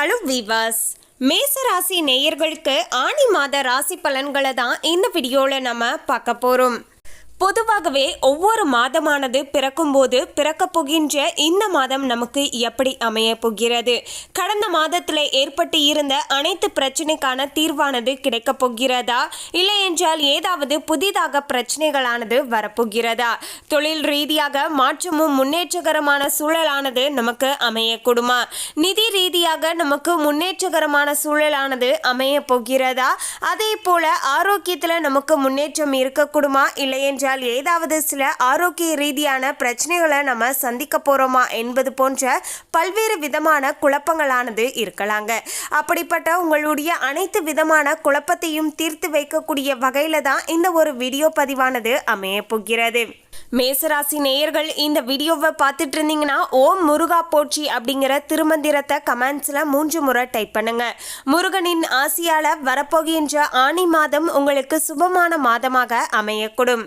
Hello விவாஸ் மேச ராசி நேயர்களுக்கு ஆணி மாத ராசி பலன்களை தான் இந்த வீடியோவில் நம்ம பார்க்க போகிறோம் பொதுவாகவே ஒவ்வொரு மாதமானது பிறக்கும்போது பிறக்கப் போகின்ற இந்த மாதம் நமக்கு எப்படி அமைய போகிறது? கடந்த மாதத்தில் ஏற்பட்டு இருந்த அனைத்து பிரச்சனைக்கான தீர்வானது கிடைக்கப் போகிறதா? இல்லை என்றால் ஏதாவது புதிதாக பிரச்சனைகளானது வரப்போகிறதா தொழில் ரீதியாக மாற்றமும் முன்னேற்றகரமான சூழலானது நமக்கு அமையக்கூடுமா? நிதி ரீதியாக நமக்கு முன்னேற்றகரமான சூழலானது அமைய போகிறதா? அதே போல ஆரோக்கியத்தில் நமக்கு முன்னேற்றம் இருக்கக்கூடுமா? இல்லை என்றால் ஏதாவது சில ஆரோக்கிய ரீதியான பிரச்சனைகளை நம்ம சந்திக்க போகிறோமா என்பது போன்ற பல்வேறு விதமான குழப்பங்களானது இருக்கலாங்க. அப்படிப்பட்ட உங்களுடைய அனைத்து விதமான குழப்பத்தையும் தீர்த்து வைக்கக்கூடிய வகையில தான் இந்த ஒரு வீடியோ பதிவானது அமைய போகிறது. மேசராசி நேயர்கள் இந்த வீடியோவை பார்த்துட்டு இருந்தீங்கன்னா ஓம் முருகா போற்றி அப்படிங்கிற திருமந்திரத்தை கமெண்ட்ஸில் மூன்று முறை டைப் பண்ணுங்க. முருகனின் ஆசியால வரப்போகின்ற ஆணி மாதம் உங்களுக்கு சுபமான மாதமாக அமையக்கூடும்.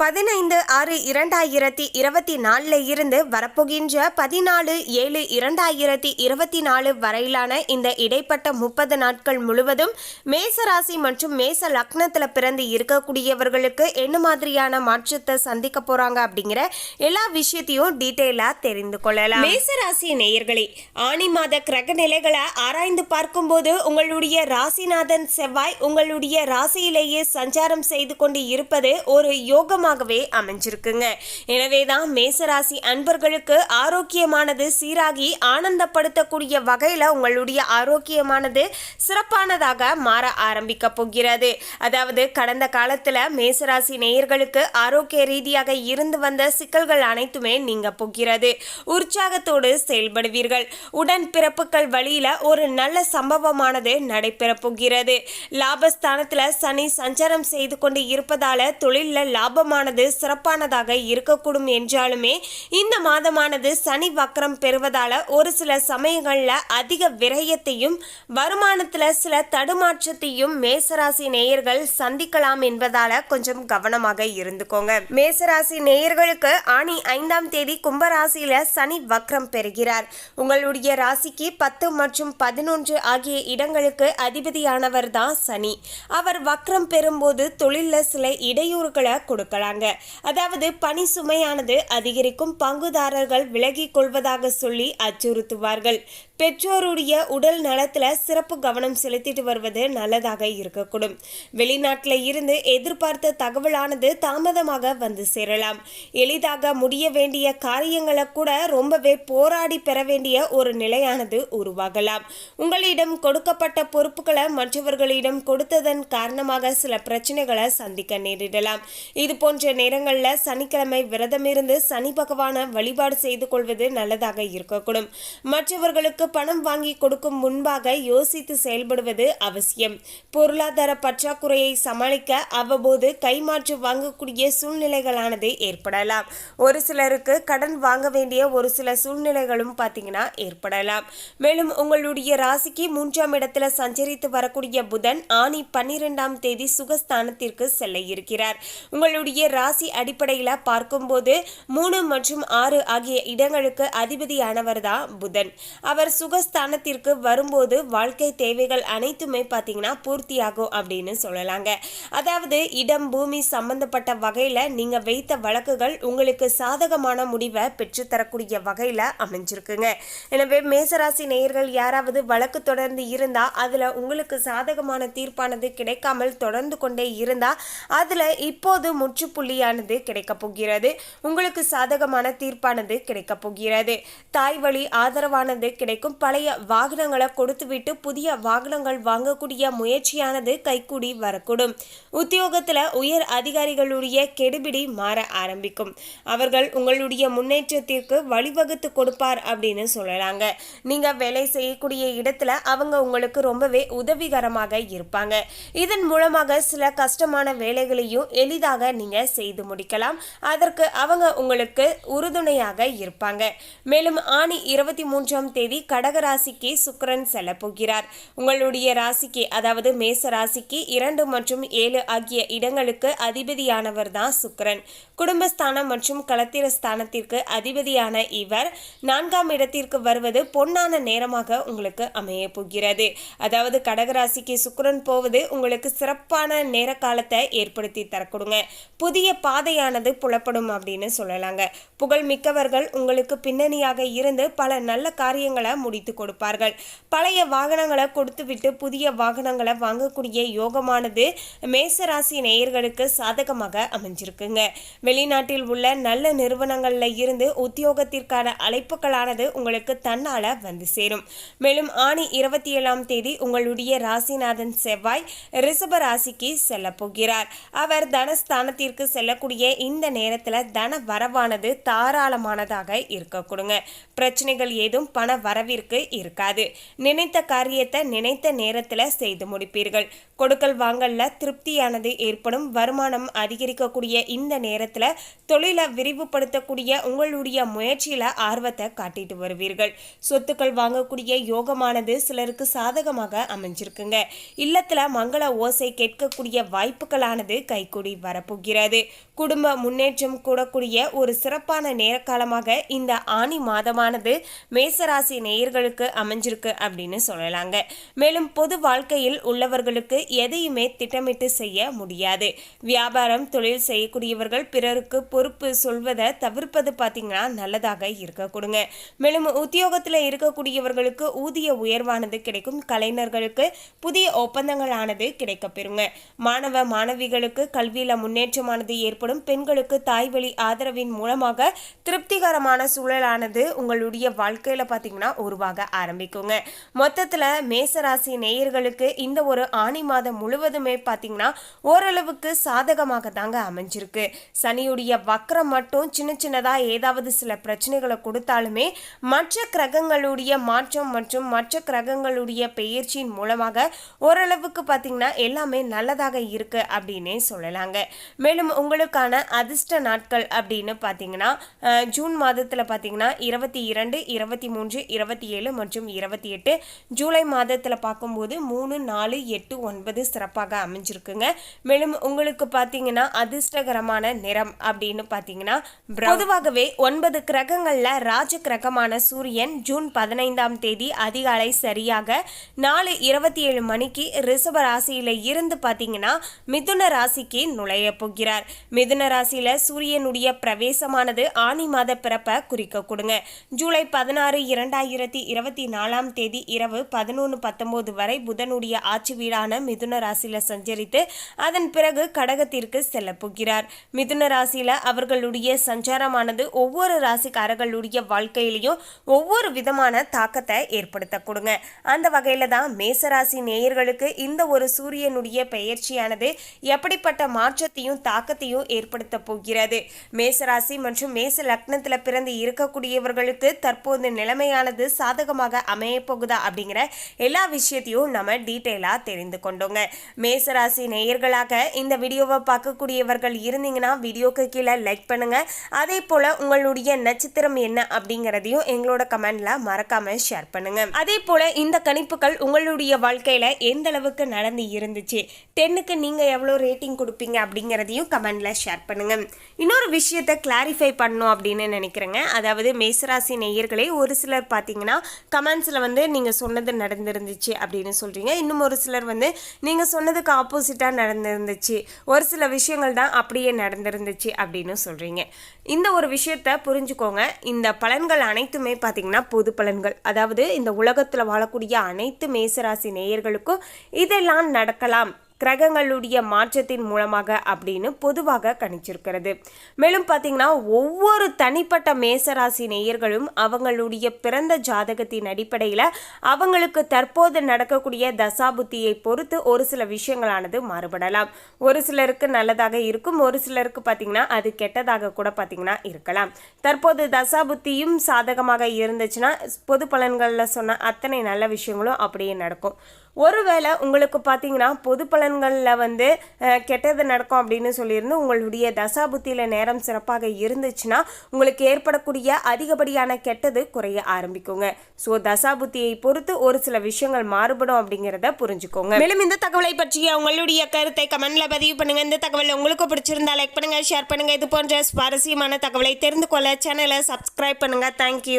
பதினைந்து ஆறு இரண்டாயிரத்தி இருபத்தி நாலில் இருந்து வரப்போகின்ற பதினாலு ஏழு இரண்டாயிரத்தி இருபத்தி நாலு வரையிலான இந்த இடைப்பட்ட முப்பது நாட்கள் முழுவதும் மேச ராசி மற்றும் மேச லக்னத்தில் பிறந்து இருக்கக்கூடியவர்களுக்கு என்ன மாதிரியான மாற்றத்தை சந்திக்க போறாங்க அப்படிங்கிற எல்லா விஷயத்தையும் டீட்டெயிலாக தெரிந்து கொள்ளலாம். மேச ராசி நேயர்களே ஆணி மாத கிரக நிலைகளை ஆராய்ந்து பார்க்கும்போது உங்களுடைய ராசிநாதன் செவ்வாய் உங்களுடைய ராசியிலேயே சஞ்சாரம் செய்து கொண்டு இருப்பது ஒரு யோகமாகவே அமைஞ்சிருக்குங்க. எனவே தான் மேசராசி அன்பர்களுக்கு ஆரோக்கியமானது சீராகி ஆனந்தப்படுத்தக்கூடிய வகையில் உங்களுடைய ஆரோக்கியமானது சிறப்பானதாக மாற ஆரம்பிக்க போகிறது. அதாவது கடந்த காலத்தில் மேசராசி நேயர்களுக்கு ஆரோக்கிய ரீதியாக இருந்து வந்த சிக்கல்கள் அனைத்துமே நீங்க போகிறது. உற்சாகத்தோடு செயல்படுவீர்கள். உடன் பிறப்புகள் வழியில ஒரு நல்ல சம்பவமானது நடைபெற போகிறது. லாபஸ்தானத்துல சனி சஞ்சாரம் செய்து கொண்டு இருப்பதால தொழிலில் மாதமானது சிறப்பானதாக இருக்கக்கூடும் என்றாலுமே இந்த மாதமானது சனி வக்கரம் பெறுவதால ஒரு சில சமயங்கள்ல அதிக விரயத்தையும் வருமானத்துல சில தடுமாற்றத்தையும் மேசராசி நேயர்கள் சந்திக்கலாம் என்பதால கொஞ்சம் கவனமாக இருந்துக்கோங்க. மேசராசி நேயர்களுக்கு ஆணி ஐந்தாம் தேதி கும்பராசியில சனி வக்ரம் பெறுகிறார். உங்களுடைய ராசிக்கு பத்து மற்றும் பதினொன்று ஆகிய இடங்களுக்கு அதிபதியானவர் தான் சனி. அவர் வக்ரம் பெறும்போது தொழிலில் சில இடையூறுகளை கொடுக்கலாம். கொடுக்கலாங்க அதாவது பணி சுமையானது அதிகரிக்கும் பங்குதாரர்கள் விலகிக் கொள்வதாக சொல்லி அச்சுறுத்துவார்கள். பெற்றோருடைய உடல் நலத்துல சிறப்பு கவனம் செலுத்திட்டு வருவது நல்லதாக இருக்கக்கூடும். வெளிநாட்டில் இருந்து எதிர்பார்த்த தகவலானது தாமதமாக வந்து சேரலாம். எளிதாக முடிய வேண்டிய காரியங்களை கூட ரொம்பவே போராடி பெற வேண்டிய ஒரு நிலையானது உருவாகலாம். உங்களிடம் கொடுக்கப்பட்ட பொறுப்புகளை மற்றவர்களிடம் கொடுத்ததன் காரணமாக சில பிரச்சனைகளை சந்திக்க நேரிடலாம். இது போன்ற நேரங்களில் சனிக்கிழமை விரதமிருந்து சனி பகவான வழிபாடு செய்து கொள்வது நல்லதாக இருக்கக்கூடும். மற்றவர்களுக்கு பணம் வாங்கி கொடுக்கும் முன்பாக யோசித்து செயல்படுவது அவசியம். பொருளாதார பற்றாக்குறையை சமாளிக்க அவ்வப்போது கைமாற்று வாங்கக்கூடிய சூழ்நிலைகளானது ஏற்படலாம். ஒரு சிலருக்கு கடன் வாங்க வேண்டிய ஒரு சில சூழ்நிலைகளும் பார்த்தீங்கன்னா ஏற்படலாம். மேலும் உங்களுடைய ராசிக்கு மூன்றாம் இடத்துல சஞ்சரித்து வரக்கூடிய புதன் ஆணி பன்னிரெண்டாம் தேதி சுகஸ்தானத்திற்கு செல்ல இருக்கிறார். உங்களுடைய ராசி அடிப்படையில் பார்க்கும்போது மூணு மற்றும் ஆறு ஆகிய இடங்களுக்கு அதிபதியானவர் தான் புதன். அவர் சுகஸ்தானத்திற்கு வரும்போது வாழ்க்கை தேவைகள் அனைத்துமே பார்த்தீங்கன்னா பூர்த்தியாகும் அப்படின்னு சொல்லலாங்க. அதாவது இடம் பூமி சம்பந்தப்பட்ட வகையில் நீங்கள் வைத்த வழக்குகள் உங்களுக்கு சாதகமான முடிவை பெற்றுத்தரக்கூடிய வகையில் அமைஞ்சிருக்குங்க. எனவே மேசராசி நேயர்கள் யாராவது வழக்கு தொடர்ந்து இருந்தால் அதில் உங்களுக்கு சாதகமான தீர்ப்பானது கிடைக்காமல் தொடர்ந்து கொண்டே இருந்தால் அதில் இப்போது புள்ளியானது கிடைக்கப் போகிறது. உங்களுக்கு சாதகமான தீர்ப்பானது கிடைக்கப் போகிறது. தாய் வழி ஆதரவானது கிடைக்கும். பழைய வாகனங்களை கொடுத்துவிட்டு புதிய வாகனங்கள் வாங்கக்கூடிய முயற்சியானது கைக்கூடி வரக்கூடும். உத்தியோகத்தில் உயர் அதிகாரிகளுடைய கெடுபிடி மாற ஆரம்பிக்கும். அவர்கள் உங்களுடைய முன்னேற்றத்திற்கு வழிவகுத்து கொடுப்பார் அப்படின்னு சொல்லலாங்க. நீங்கள் வேலை செய்யக்கூடிய இடத்துல அவங்க உங்களுக்கு ரொம்பவே உதவிகரமாக இருப்பாங்க. இதன் மூலமாக சில கஷ்டமான வேலைகளையும் எளிதாக நீங்க செய்து முடிக்கலாம். அதற்கு அவங்க உங்களுக்கு உறுதுணையாக இருப்பாங்க. மேலும் ஆணி இருபத்தி மூன்றாம் தேதி கடக ராசிக்கு சுக்கரன் செல்ல போகிறார் உங்களுடைய ராசிக்கு அதாவது மேச ராசிக்கு இரண்டு மற்றும் ஏழு ஆகிய இடங்களுக்கு அதிபதியானவர் தான் சுக்கரன். குடும்பஸ்தானம் மற்றும் களத்திர ஸ்தானத்திற்கு அதிபதியான இவர் நான்காம் இடத்திற்கு வருவது பொன்னான நேரமாக உங்களுக்கு அமைய போகிறது. அதாவது கடகராசிக்கு சுக்கரன் போவது உங்களுக்கு சிறப்பான நேர காலத்தை ஏற்படுத்தி தரக்கூடுங்க புதிய பாதையானது புலப்படும் அப்படின்னு சொல்லலாங்க. புகழ் மிக்கவர்கள் உங்களுக்கு பின்னணியாக இருந்து பல நல்ல காரியங்களை முடித்து கொடுப்பார்கள். பழைய வாகனங்களை கொடுத்துவிட்டு புதிய வாகனங்களை வாங்கக்கூடிய யோகமானது மேசராசி நேயர்களுக்கு சாதகமாக அமைஞ்சிருக்குங்க. வெளிநாட்டில் உள்ள நல்ல நிறுவனங்களில் இருந்து உத்தியோகத்திற்கான அழைப்புகளானது உங்களுக்கு தன்னால வந்து சேரும். மேலும் ஆணி இருபத்தி ஏழாம் தேதி உங்களுடைய ராசிநாதன் செவ்வாய் ரிஷப ராசிக்கு செல்ல போகிறார். அவர் தனஸ்தானத்திற்கு செல்லக்கூடிய இந்த நேரத்தில் தன வரவானது தாராளமானதாக இருக்க கொடுங்க. பிரச்சனைகள் ஏதும் பண வரவிற்கு இருக்காது. நினைத்த காரியத்தை நினைத்த நேரத்தில் செய்து முடிப்பீர்கள். கொடுக்கல் வாங்கல்ல திருப்தியானது ஏற்படும். வருமானம் அதிகரிக்கக்கூடிய இந்த நேரத்துல தொழிலை விரிவுபடுத்தக்கூடிய உங்களுடைய முயற்சியில ஆர்வத்தை காட்டிட்டு வருவீர்கள். சொத்துக்கள் வாங்கக்கூடிய யோகமானது சிலருக்கு சாதகமாக அமைஞ்சிருக்குங்க. இல்லத்துல மங்கள ஓசை கேட்கக்கூடிய வாய்ப்புகளானது கைகூடி வரப்போகிறது. குடும்ப முன்னேற்றம் கூடக்கூடிய ஒரு சிறப்பான நேரக்காலமாக இந்த ஆணி மாதமானது மேசராசி நேயர்களுக்கு அமைஞ்சிருக்கு அப்படின்னு சொல்லலாங்க. மேலும் பொது வாழ்க்கையில் உள்ளவர்களுக்கு எதையுமே திட்டமிட்டு செய்ய முடியாது. வியாபாரம் தொழில் செய்யக்கூடியவர்கள் பிறருக்கு பொறுப்பு சொல்வதை தவிர்ப்பது பார்த்தீங்கன்னா நல்லதாக இருக்க கொடுங்க. மேலும் உத்தியோகத்தில் இருக்கக்கூடியவர்களுக்கு ஊதிய உயர்வானது கிடைக்கும். கலைஞர்களுக்கு புதிய ஒப்பந்தங்களானது கிடைக்கப்பெறுங்க மாணவ மாணவிகளுக்கு கல்வியில் முன்னேற்றமானது ஏற்படும். பெண்களுக்கு தாய்வழி ஆதரவின் மூலமாக திருப்திகரமான சூழலானது உங்களுடைய வாழ்க்கையில் பார்த்தீங்கன்னா உருவாக ஆரம்பிக்குங்க. மொத்தத்தில் மேசராசி நேயர்களுக்கு இந்த ஒரு ஆணி மாதம் முழுவதுமே பார்த்தீங்கன்னா ஓரளவுக்கு சாதகமாக தாங்க அமைஞ்சிருக்கு. சனியுடைய வக்ரம் மட்டும் சின்ன சின்னதாக ஏதாவது சில பிரச்சனைகளை கொடுத்தாலுமே மற்ற கிரகங்களுடைய மாற்றம் மற்றும் மற்ற கிரகங்களுடைய பெயர்ச்சியின் மூலமாக ஓரளவுக்கு பார்த்தீங்கன்னா எல்லாமே நல்லதாக இருக்கு அப்படின்னே சொல்லலாங்க. மேலும் உங்களுக்கான அதிர்ஷ்ட நாட்கள் அப்படின்னு பார்த்தீங்கன்னா ஜூன் மாதத்தில் பார்த்தீங்கன்னா இருபத்தி இரண்டு இருபத்தி மூன்று இருபத்தி ஏழு மற்றும் இருபத்தி எட்டு ஜூலை மாதத்தில் பார்க்கும்போது மூணு நாலு எட்டு ஒன்பது சிறப்பாக அமைஞ்சிருக்குங்க. மேலும் உங்களுக்கு பார்த்தீங்கன்னா அதிர்ஷ்டகரமான நிறம் அப்படின்னு பார்த்தீங்கன்னா பொதுவாகவே ஒன்பது கிரகங்கள்ல ராஜ கிரகமான சூரியன் ஜூன் பதினைந்தாம் தேதி அதிகாலை சரியாக நாலு இருபத்தி ஏழு மணிக்கு ரிஷப ராசியில இருந்து பார்த்தீங்கன்னா மிதுன ராசிக்கு நுழைய போகிறார். மிதுன ராசியில சூரியனுடைய பிரவேசமானது ஆனி மாத பிறப்பை குறிக்க கொடுங்க. ஜூலை பதினாறு இரண்டாயிரத்தி இருபத்தி நாலாம் தேதி இரவு பதினொன்று பத்தொன்பது வரை புதனுடைய ஆட்சி வீடான மிதுன ராசியில் சஞ்சரித்து அதன் பிறகு கடகத்திற்கு செல்ல போகிறார். மிதுன ராசியில் அவர்களுடைய சஞ்சாரமானது ஒவ்வொரு ராசிக்காரர்களுடைய வாழ்க்கையிலையும் ஒவ்வொரு விதமான தாக்கத்தை ஏற்படுத்த கொடுங்க. அந்த வகையில் தான் மேசராசி நேயர்களுக்கு இந்த ஒரு சூரியனுடைய பெயர்ச்சியானது எப்படிப்பட்ட மாற்றத்தையும் தாக்கத்தையும் ஏற்படுத்த போகிறது. மேசராசி மற்றும் மேச லக்னத்தில் பிறந்து இருக்கக்கூடியவர்களுக்கு தற்போது நிலைமையானது சாதகமாக அமையப்போகுதா அப்படிங்கிற எல்லா விஷயத்தையும் நம்ம டீட்டெயிலாக தெரிந்து கொண்டோம். கொண்டோங்க மேசராசி நேயர்களாக இந்த வீடியோவை பார்க்கக்கூடியவர்கள் இருந்தீங்கன்னா வீடியோக்கு கீழே லைக் பண்ணுங்க. அதே போல உங்களுடைய நட்சத்திரம் என்ன அப்படிங்கிறதையும் எங்களோட கமெண்ட்ல மறக்காம ஷேர் பண்ணுங்க. அதே போல இந்த கணிப்புகள் உங்களுடைய வாழ்க்கையில எந்த அளவுக்கு நடந்து இருந்துச்சு டென்னுக்கு நீங்க எவ்வளோ ரேட்டிங் கொடுப்பீங்க அப்படிங்கிறதையும் கமெண்ட்ல ஷேர் பண்ணுங்க. இன்னொரு விஷயத்தை கிளாரிஃபை பண்ணும் அப்படின்னு நினைக்கிறேங்க. அதாவது மேசராசி நேயர்களே ஒரு சிலர் பார்த்தீங்கன்னா கமெண்ட்ஸில் வந்து நீங்கள் சொன்னது நடந்திருந்துச்சு அப்படின்னு சொல்கிறீங்க இன்னும் ஒரு சிலர் வந்து நீங்கள் சொன்னதுக்கு ஆப்போசிட்டாக நடந்திருந்துச்சு. ஒரு சில விஷயங்கள் தான் அப்படியே நடந்திருந்துச்சு அப்படின்னு சொல்கிறீங்க இந்த ஒரு விஷயத்த புரிஞ்சுக்கோங்க. இந்த பலன்கள் அனைத்துமே பார்த்தீங்கன்னா பொது பலன்கள். அதாவது இந்த உலகத்தில் வாழக்கூடிய அனைத்து மேசராசி நேயர்களுக்கும் இதெல்லாம் நடக்கலாம். கிரகங்களுடைய மாற்றத்தின் மூலமாக அப்படின்னு பொதுவாக கணிச்சிருக்கிறது. மேலும் பார்த்தீங்கன்னா ஒவ்வொரு தனிப்பட்ட மேசராசி நேயர்களும் அவங்களுடைய பிறந்த ஜாதகத்தின் அடிப்படையில் அவங்களுக்கு தற்போது நடக்கக்கூடிய தசாபுத்தியை பொறுத்து ஒரு சில விஷயங்களானது மாறுபடலாம். ஒரு சிலருக்கு நல்லதாக இருக்கும் ஒரு சிலருக்கு பார்த்தீங்கன்னா அது கெட்டதாக கூட பார்த்தீங்கன்னா இருக்கலாம். தற்போது தசாபுத்தியும் சாதகமாக இருந்துச்சுன்னா பொது பலன்களில் சொன்ன அத்தனை நல்ல விஷயங்களும் அப்படியே நடக்கும். ஒருவேளை உங்களுக்கு பார்த்தீங்கன்னா பொது பலன்களில் வந்து கெட்டது நடக்கும் அப்படின்னு சொல்லியிருந்து உங்களுடைய தசாபுத்தியில் நேரம் சிறப்பாக இருந்துச்சுன்னா உங்களுக்கு ஏற்படக்கூடிய அதிகப்படியான கெட்டது குறைய ஆரம்பிக்குங்க. ஸோ தசாபுத்தியை பொறுத்து ஒரு சில விஷயங்கள் மாறுபடும் அப்படிங்கிறத புரிஞ்சுக்கோங்க. மேலும் இந்த தகவலை பற்றிய உங்களுடைய கருத்தை கமெண்ட்ல பதிவு பண்ணுங்க. இந்த தகவல் உங்களுக்கு பிடிச்சிருந்தா லைக் பண்ணுங்க ஷேர் பண்ணுங்க. இது போன்ற சுவாரஸ்யமான தகவலை தெரிந்து கொள்ள சேனலை சப்ஸ்கிரைப் பண்ணுங்க. தேங்க்யூ